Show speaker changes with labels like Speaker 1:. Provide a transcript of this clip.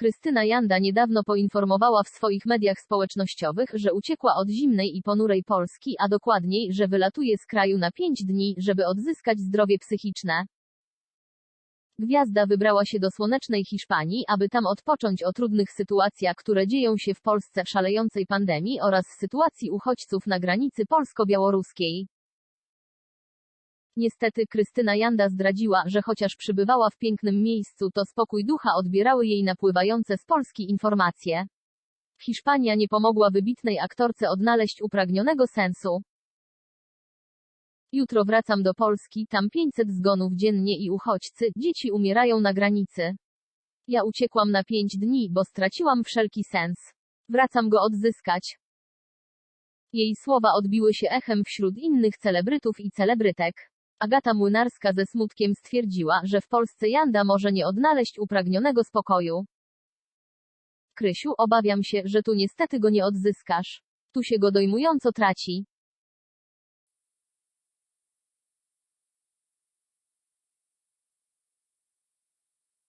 Speaker 1: Krystyna Janda niedawno poinformowała w swoich mediach społecznościowych, że uciekła od zimnej i ponurej Polski, a dokładniej, że wylatuje z kraju na pięć dni, żeby odzyskać zdrowie psychiczne. Gwiazda wybrała się do słonecznej Hiszpanii, aby tam odpocząć o trudnych sytuacjach, które dzieją się w Polsce w szalejącej pandemii oraz sytuacji uchodźców na granicy polsko-białoruskiej. Niestety Krystyna Janda zdradziła, że chociaż przybywała w pięknym miejscu, to spokój ducha odbierały jej napływające z Polski informacje. Hiszpania nie pomogła wybitnej aktorce odnaleźć upragnionego sensu. Jutro wracam do Polski, tam 500 zgonów dziennie i uchodźcy, dzieci umierają na granicy. Ja uciekłam na 5 dni, bo straciłam wszelki sens. Wracam go odzyskać. Jej słowa odbiły się echem wśród innych celebrytów i celebrytek. Agata Młynarska ze smutkiem stwierdziła, że w Polsce Janda może nie odnaleźć upragnionego spokoju. Krysiu, obawiam się, że tu niestety go nie odzyskasz. Tu się go dojmująco traci.